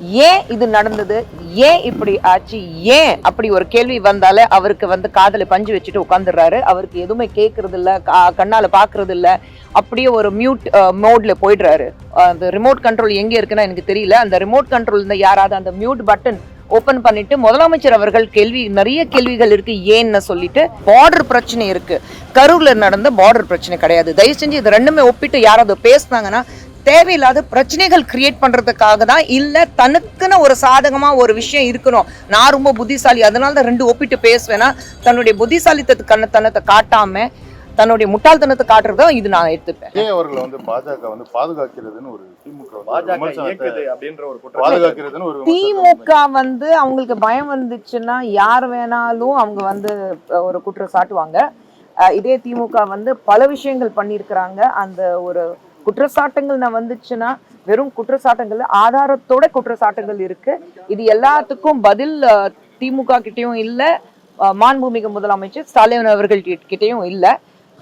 ஏன் இது நடந்தது? ஏன் இப்படி ஆச்சு? ஏன் அப்படி ஒரு கேள்வி வந்தாலே அவருக்கு வந்து காதல பஞ்சு வச்சுட்டு உட்காந்துடுறாரு. அவருக்கு எதுவுமே கேட்கறது இல்ல கா- கண்ணால பாக்குறது இல்ல அப்படியே ஒரு மியூட் மோட்ல போயிடுறாரு. அந்த ரிமோட் கண்ட்ரோல் எங்க இருக்குன்னா எனக்கு தெரியல. அந்த ரிமோட் கண்ட்ரோல் இருந்தால் யாராவது அந்த மியூட் பட்டன் ஓப்பன் பண்ணிட்டு முதலமைச்சர் அவர்கள் கேள்வி நிறைய கேள்விகள் இருக்கு. ஏன்னு சொல்லிட்டு பார்டர் பிரச்சனை இருக்கு. கரூர்ல நடந்த பார்டர் பிரச்சனை கிடையாது. தயவு செஞ்சு இது ரெண்டுமே ஒப்பிட்டு யாராவது பேசினாங்கன்னா தேவையில்லாத பிரச்சனைகள் கிரியேட் பண்றதுக்காக தான் இல்ல தனக்குன்னு ஒரு சாதகமா ஒரு விஷயம் இருக்கணும். நான் ரொம்ப புத்திசாலி அதனால தான் ரெண்டு ஒப்பிட்டு பேசுவேன்னா தன்னுடைய புத்திசாலித்தத்து கண்ணத்தனத்தை காட்டாம தன்னுடைய முட்டாள்தனத்தை காட்டுறதோ இது நான் எடுத்துப்பேன். விஜய் அவர்களை வந்து பாஜக வந்து பாதுகாக்கிறதுன்னு ஒரு திமுக அப்படின்ற ஒரு பாதுகாக்கிறதுன்னு ஒரு திமுக வந்து அவங்களுக்கு பயம் வந்துச்சுன்னா யார் வேணாலும் அவங்க வந்து ஒரு குற்றம் சாட்டுவாங்க இதே திமுக வந்து பல விஷயங்கள் பண்ணியிருக்கிறாங்க. அந்த ஒரு குற்றச்சாட்டுங்கள் நான் வந்துச்சுன்னா வெறும் குற்றச்சாட்டுகள் ஆதாரத்தோட குற்றச்சாட்டுகள் இருக்கு. இது எல்லாத்துக்கும் பதில் திமுக கிட்டேயும் இல்லை மாண்புமிகு முதலமைச்சர் ஸ்டாலின் அவர்கள் கிட்டேயும் இல்லை.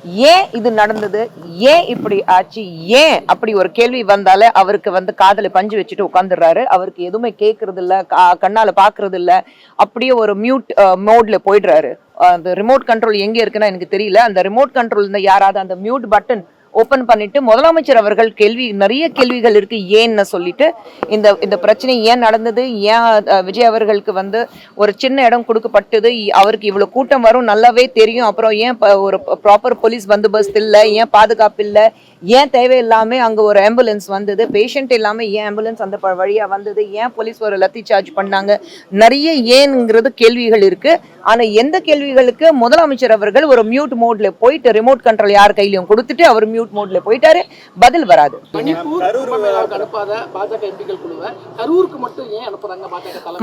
ஏன் இது நடந்தது? ஏன் இப்படி ஆச்சு? ஏன் அப்படி ஒரு கேள்வி வந்தாலே அவருக்கு வந்து காதல பஞ்சு வச்சுட்டு உட்காந்துடுறாரு. அவருக்கு எதுவுமே கேட்கறது இல்ல கா- கண்ணால பாக்குறது இல்ல அப்படியே ஒரு மியூட் மோட்ல போயிடுறாரு. அந்த ரிமோட் கண்ட்ரோல் எங்க இருக்குன்னா எனக்கு தெரியல. அந்த ரிமோட் கண்ட்ரோல் யாராவது அந்த மியூட் பட்டன் ஓப்பன் பண்ணிட்டு முதலமைச்சர் அவர்கள் கேள்வி நிறைய கேள்விகள் இருக்கு. ஏன்னு சொல்லிட்டு இந்த இந்த பிரச்சனை ஏன் நடந்தது? ஏன் விஜய் அவர்களுக்கு வந்து ஒரு சின்ன இடம் கொடுக்கப்பட்டது? இ- அவருக்கு இவ்வளவு கூட்டம் வரும் நல்லாவே தெரியும். அப்புறம் ஏன் ப- ஒரு ப்ராப்பர் போலீஸ் பந்தோபஸ்த் இல்லை? ஏன் பாதுகாப்பு இல்லை? ஏன் தேவையில்லாம அங்க ஒரு ஆம்புலன்ஸ் வந்தது? பேஷண்ட் இல்லாம ஏன் ஆம்புலன்ஸ் அந்த வழியாக வழியா வந்தது? ஏன் போலீஸ் ஒரு லத்தி சார்ஜ் பண்ணாங்க? நிறைய ஏன்ங்கிறது கேள்விகள் இருக்கு. ஆனா எந்த கேள்விகளுக்கு முதலமைச்சர் அவர்கள் ஒரு மியூட் மோட்ல போயிட்டு ரிமோட் கண்ட்ரோல் யார் கையிலையும் கொடுத்துட்டு அவர் மியூட் மோட்ல போயிட்டாரு. பதில் வராது.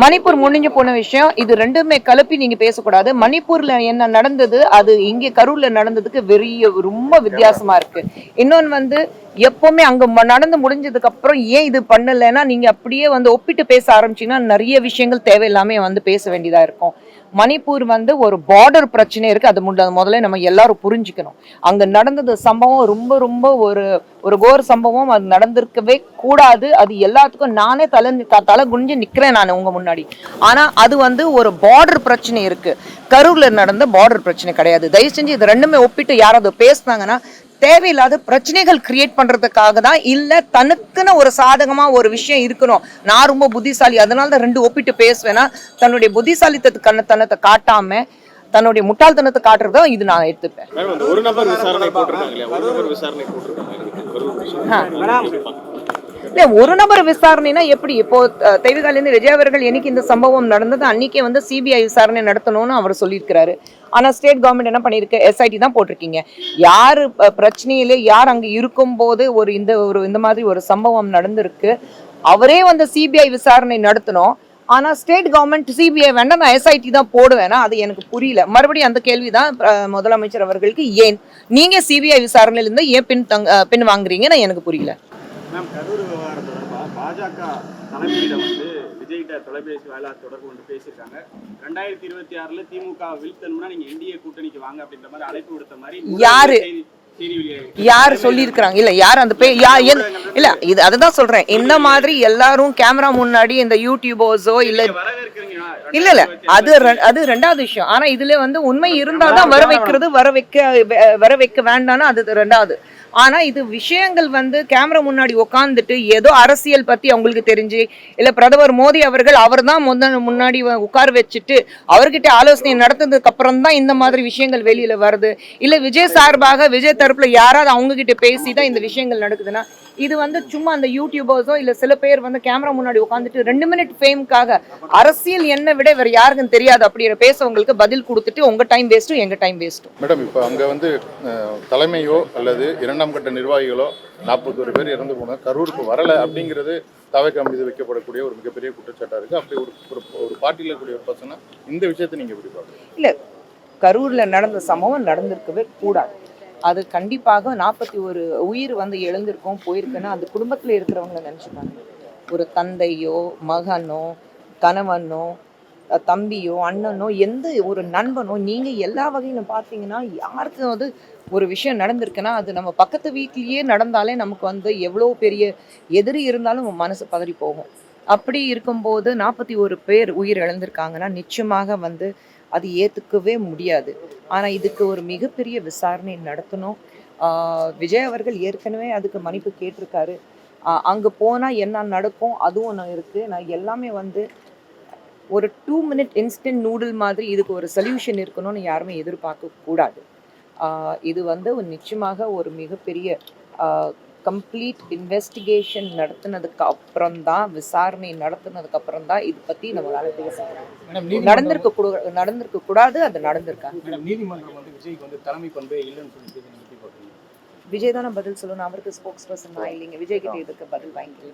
மணிப்பூர் முடிஞ்சு போன விஷயம். இது ரெண்டுமே கலப்பி நீங்க பேசக்கூடாது. மணிப்பூர்ல என்ன நடந்தது? அது இங்கே கரூர்ல நடந்ததுக்கு வெறிய ரொம்ப வித்தியாசமா இருக்கு. இன்னொன்னு வந்து எப்பவுமே அங்க நடந்து முடிஞ்சதுக்கு அப்புறம் ஏன் இது பண்ணலைன்னா நீங்க அப்படியே வந்து ஒப்பிட்டு பேச ஆரம்பிச்சீங்கன்னா நிறைய விஷயங்கள் தேவையில்லாம வந்து பேச வேண்டியதா இருக்கும். மணிப்பூர் வந்து ஒரு பார்டர் பிரச்சனை இருக்கு. அது முத- முதல்ல நம்ம எல்லாரும் புரிஞ்சுக்கணும். அங்க நடந்தது சம்பவம் ரொம்ப ரொம்ப ஒரு ஒரு கோர சம்பவம். அது நடந்திருக்கவே கூடாது. அது எல்லாத்துக்கும் நானே தலை தலை குனிஞ்சு நிக்கிறேன் நான் உங்க முன்னாடி. ஆனா அது வந்து ஒரு பார்டர் பிரச்சனை இருக்கு. கரூர்ல நடந்த பார்டர் பிரச்சனை கிடையாது. தயவு செஞ்சு இது ரெண்டுமே ஒப்பிட்டு யாராவது பேசினாங்கன்னா தேவையில்லாத பிரச்சனைகள் கிரியேட் பண்றதுக்காக தான் இல்ல தனக்குன்னு ஒரு சாதகமா ஒரு விஷயம் இருக்கணும். நான் ரொம்ப புத்திசாலி அதனால தான் ரெண்டு ஒப்பிட்டு பேசுவேன்னா தன்னுடைய புத்திசாலித்தத்து கண்ணத்தனத்தை காட்டாம தன்னுடைய முட்டாள்தனத்தை காட்டுறதோ இது நான் எடுத்துப்பேன். ஒரு நபர் விசாரணை போட்டிருக்காங்க இல்ல ஒரு நபர் விசாரணைனா எப்படி? இப்போ தெய்வகாலேந்து விஜய் அவர்கள் என்னைக்கு இந்த சம்பவம் நடந்தது அன்னைக்கே வந்து சிபிஐ விசாரணை நடத்தணும்னு அவர் சொல்லியிருக்கிறாரு. ஆனா ஸ்டேட் கவர்மெண்ட் என்ன பண்ணிருக்கு எஸ்ஐடி தான் போட்டிருக்கீங்க. யார் பிரச்சனையில யார் அங்க இருக்கும்போது ஒரு இந்த ஒரு இந்த மாதிரி ஒரு சம்பவம் நடந்திருக்கு. அவரே வந்து சிபிஐ விசாரணை நடத்தணும். ஆனா ஸ்டேட் கவர்மெண்ட் சிபிஐ வேண்டாம் நான் எஸ்ஐடி தான் போடுவேனா? அது எனக்கு புரியல. மறுபடியும் அந்த கேள்விதான் தான் முதலமைச்சர் அவர்களுக்கு ஏன்? நீங்க சிபிஐ விசாரணையிலேருந்து ஏன் பின் தங் பின் வாங்குறீங்கன்னு எனக்கு புரியல. மேம் கரூர் விவகாரம் தொடர்பா? பாஜக தலைமையிடம் வந்து விஜய்கிட்ட தொலைபேசி வாயிலா தொடர்பு கொண்டு பேசியிருக்காங்க. ரெண்டாயிரத்தி இருபத்தி ஆறுல திமுக வீழ்த்தணும்னா நீங்க என்டிஏ கூட்டணிக்கு வாங்க அப்படின்ற மாதிரி அழைப்பு விடுத்த மாதிரி யாரு? யார் சொல்லியிருக்கிறாங்க? இல்ல யார் அந்த பே யா இல்ல இது அதுதான் சொல்றேன். இந்த மாதிரி எல்லாரும் கேமரா முன்னாடி இந்த யூடியூபர்ஸோ இல்ல இல்ல இல்ல அது அது ரெண்டாவது விஷயம். ஆனா இதுல வந்து உண்மை இருந்தாதான் வர வைக்கிறது வர வைக்க வர வைக்க வேண்டாம்னு அது ரெண்டாவது. ஆனா இது விஷயங்கள் வந்து கேமரா முன்னாடி உட்காந்துட்டு ஏதோ அரசியல் பத்தி அவங்களுக்கு தெரிஞ்சு இல்ல பிரதமர் மோடி அவர்கள் அவர் தான் முன்னாடி உட்கார வச்சுட்டு அவர்கிட்ட ஆலோசனை நடத்ததுக்கு அப்புறம் தான் இந்த மாதிரி விஷயங்கள் வெளியில வருது. இல்ல விஜய் சார்பாக விஜய் தரப்புல யாராவது அவங்க கிட்ட பேசி தான் இந்த விஷயங்கள் நடக்குதுன்னா இது வந்து சும்மா அந்த யூடியூபர்ஸோ இல்ல சில பேர் வந்து கேமரா முன்னாடி உட்காந்துட்டு ரெண்டு மினிட் ஃபேம்க்காக அரசியல் என்ன விட வேற யாருக்கும் தெரியாது அப்படிங்கிற பேசவங்களுக்கு பதில் கொடுத்துட்டு உங்க டைம் வேஸ்ட்டும் எங்க டைம் வேஸ்ட்டும் மேடம் இப்போ அங்கே வந்து தலைமையோ அல்லது இரண்டாம் கட்ட நிர்வாகிகளோ நாற்பத்தோரு பேர் இறந்து போன கரூருக்கு வரலை அப்படிங்கிறது தவைக்கம் மீது வைக்கப்படக்கூடிய ஒரு மிகப்பெரிய குற்றச்சாட்டாக இருக்குது அப்படி ஒரு ஒரு- ஒரு பார்ட்டியில் இருக்கக்கூடிய ஒரு பர்சனாக இந்த விஷயத்தை நீங்கள் எப்படி பார்க்குறீங்க? இல்ல கரூர்ல நடந்த சம்பவம் நடந்திருக்கவே கூடாது. அது கண்டிப்பாக நாற்பத்தி ஒரு உயிர் வந்து எழுந்திருக்கும் போயிருக்குன்னா அந்த குடும்பத்தில் இருக்கிறவங்கள நினச்சிப்பாங்க ஒரு தந்தையோ மகனோ கணவனோ தம்பியோ அண்ணனோ எந்த ஒரு நண்பனோ நீங்கள் எல்லா வகையிலும் பார்த்தீங்கன்னா யாருக்கும் வந்து ஒரு விஷயம் நடந்திருக்குன்னா அது நம்ம பக்கத்து வீட்லேயே நடந்தாலே நமக்கு வந்து எவ்வளோ பெரிய எதிரி இருந்தாலும் நம்ம மனசு பதறி போகும். அப்படி இருக்கும்போது நாற்பத்தி ஒரு பேர் உயிர் இழந்திருக்காங்கன்னா நிச்சயமாக வந்து அது ஏற்றுக்கவே முடியாது. ஆனால் இதுக்கு ஒரு மிகப்பெரிய விசாரணை நடத்தணும். விஜய் அவர்கள் ஏற்கனவே அதுக்கு மன்னிப்பு கேட்டிருக்காரு. அங்கே போனால் என்ன நடக்கும்? அதுவும் ஒன்று இருக்குது நான் எல்லாமே வந்து ஒரு டூ மினிட் இன்ஸ்டன்ட் நூடுல் மாதிரி இதுக்கு ஒரு சொல்யூஷன் இருக்கணும்னு யாருமே எதிர்பார்க்க கூடாது. இது வந்து நிச்சயமாக ஒரு மிகப்பெரிய கம்ப்ளீட் இன்வெஸ்டிகேஷன் நடத்தினதுக்கு அப்புறம் தான் விசாரணை நடத்தினதுக்கு அப்புறம் தான் இது பத்தி நம்மளால பேச முடியும். நடந்திருக்க கூடு நடந்திருக்க கூடாது அது நடந்திருக்காங்க நீதிமன்றம் வந்து விஜய்க்கு வந்து தலைமை பண்பே இல்லைன்னு சொல்லிட்டு விஜய் தானே பதில் சொல்லணும். அவருக்கு ஸ்போக்ஸ் பர்சன் நான் இல்லைங்க. விஜய் கிட்ட இதுக்கு பதில் வாங்கி